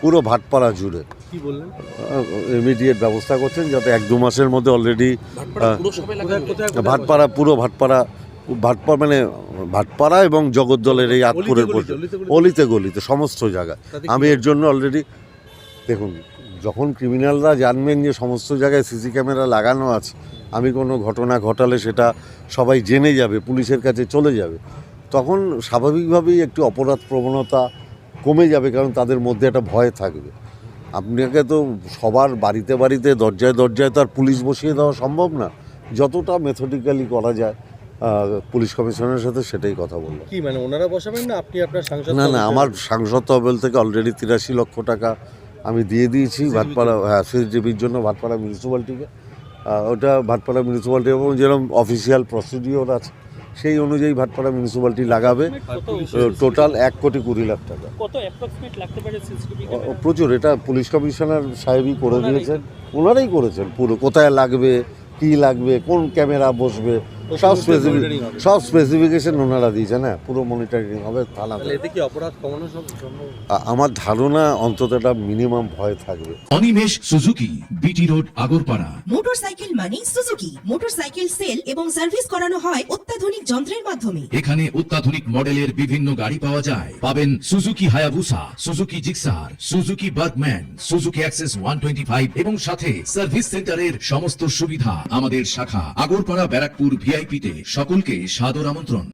পুরো ভাটপাড়া জুড়ে। কি বললেন? ইমিডিয়েট ব্যবস্থা করছেন যাতে এক দু মাসের মধ্যে অলরেডি ভাটপাড়া পুরো ভাটপাড়া ভাটপাড়া মানে ভাটপাড়া এবং জগদ্দলের এই আতপুরের গলিতে, অলিতে গলিতে? সমস্ত কি আমি এর জন্য অলরেডি দেখুন যখন ক্রিমিনালরা জানবেন যে সমস্ত জায়গায় সিসি ক্যামেরা লাগানো আছে আমি কোনো ঘটনা ঘটালে সেটা সবাই জেনে যাবে পুলিশের কাছে চলে যাবে তখন স্বাভাবিকভাবেই একটু অপরাধ প্রবণতা কমে যাবে কারণ তাদের মধ্যে একটা ভয় থাকবে। আপনাকে তো সবার বাড়িতে বাড়িতে দরজায় দরজায় তো আর পুলিশ বসিয়ে দেওয়া সম্ভব না। যতটা মেথডিক্যালি করা যায় পুলিশ কমিশনের সাথে সেটাই কথা বললাম। কি মানে ওনারা বসাবেন না আপনি আপনার সাংসদ না না আমার সাংসদ তহবিল থেকে অলরেডি তিরাশি লক্ষ টাকা আমি দিয়ে দিয়েছি ভাটপাড়া হ্যাঁ সিজিবির জন্য ভাটপাড়া মিউনিসিপ্যালিটিকে ওটা ভাটপাড়া মিউনিসিপ্যালিটি এবং যেরকম অফিসিয়াল প্রসিডিওর আছে। সেই অনুযায়ী ভাটপাড়া মিউনিসিপ্যালিটি লাগাবে। টোটাল এক কোটি কুড়ি লাখ টাকা। প্রচুর এটা পুলিশ কমিশনার সাহেবই করে দিয়েছেন। ওনারাই করেছেন পুরো কোথায় লাগবে কি লাগবে কোন ক্যামেরা বসবে সব স্পেসিফিক। সব স্পেসিফিকেশন ওনারা দিয়েছেন হ্যাঁ পুরো মনিটরিং হবে থানা তাহলে এতে কি অপরাধ কমানো সব সম্ভব আমার ধারণা অন্তত একটা মিনিমাম ভয় থাকবে। Animesh Suzuki BT road Agarpara. Motorcycle মানে সুজুকি। মোটরসাইকেল সেল এবং সার্ভিস করানো হয় অত্যাধুনিক যন্ত্রের মাধ্যমে। এখানে অত্যাধুনিক মডেলের বিভিন্ন গাড়ি পাওয়া যায়। পাবেন Suzuki Hayabusa Suzuki Gixxer Suzuki Burgman Suzuki Access one twenty five এবং সাথে সার্ভিস সেন্টারের সমস্ত সুবিধা আমাদের শাখা আগরপাড়া ব্যারাকপুর ভিআইপিতে সকলকে সাদর আমন্ত্রণ।